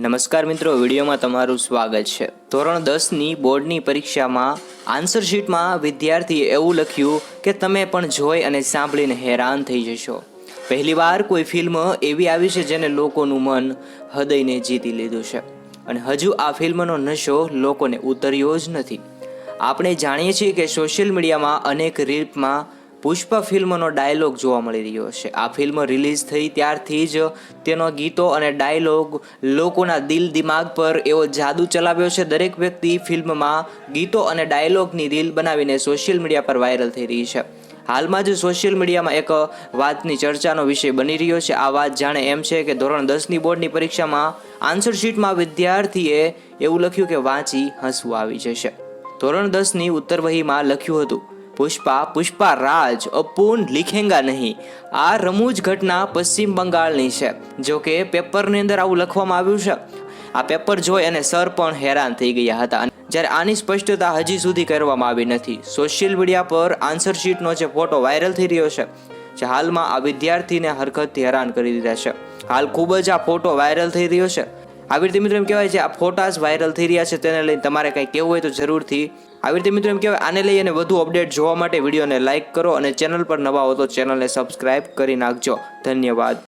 નમસ્કાર મિત્રો, વિડીયોમાં તમારું સ્વાગત છે. ધોરણ દસની બોર્ડની પરીક્ષામાં આન્સર શીટમાં વિદ્યાર્થીએ એવું લખ્યું કે તમે પણ જોઈ અને સાંભળીને હેરાન થઈ જશો. પહેલીવાર કોઈ ફિલ્મ એવી આવી છે જેને લોકોનું મન હૃદયને જીતી લીધું છે. અને હજુ આ ફિલ્મનો નશો લોકોને ઉતર્યો જ નથી. આપણે જાણીએ છીએ કે સોશિયલ મીડિયામાં અનેક રીલ્સમાં પુષ્પા ફિલ્મનો ડાયલોગ જોવા મળી રહ્યો છે. આ ફિલ્મ રિલીઝ થઈ ત્યારથી જ તેનો ગીતો અને ડાયલોગ લોકોના દિલ દિમાગ પર એવો જાદુ ચલાવ્યો છે. દરેક વ્યક્તિ ફિલ્મમાં ગીતો અને ડાયલોગની રીલ બનાવીને સોશિયલ મીડિયા પર વાયરલ થઈ રહી છે. હાલમાં જ સોશિયલ મીડિયામાં એક વાતની ચર્ચાનો વિષય બની રહ્યો છે. આ વાત જાણે એમ છે કે ધોરણ દસની બોર્ડની પરીક્ષામાં આન્સર શીટમાં વિદ્યાર્થીએ એવું લખ્યું કે વાંચી હસવું આવી જશે. ધોરણ દસની ઉત્તરવહીમાં લખ્યું હતું પુષ્પા પુષ્પા રાજ અપૂન લિખેંગા નહીં. આ રમૂજ ઘટના પશ્ચિમ બંગાળની છે. જો કે પેપરની અંદર આવું લખવામાં આવ્યું છે. આ પેપર જોઈ અને સર પણ હેરાન થઈ ગયા હતા. જ્યારે આની સ્પષ્ટતા હજી સુધી કરવામાં આવી નથી. સોશિયલ મીડિયા પર આન્સર શીટનો જે ફોટો વાયરલ થઈ રહ્યો છે, જે હાલમાં આ વિદ્યાર્થીને હરકતથી હેરાન કરી દીધા છે. હાલ ખૂબ જ આ ફોટો વાયરલ થઈ રહ્યો છે. આવી રીતે મિત્રો એમ કહેવાય છે, આ ફોટાસ વાયરલ થઈ રહ્યા છે તેને લઈને તમારે કંઈ કહેવું હોય તો જરૂરથી આવી રીતે મિત્રો એમ કહેવાય, આને લઈ અને વધુ અપડેટ જોવા માટે વિડીયોને લાઇક કરો અને ચેનલ પર નવા હો તો ચેનલને સબસ્ક્રાઇબ કરી નાખજો. ધન્યવાદ.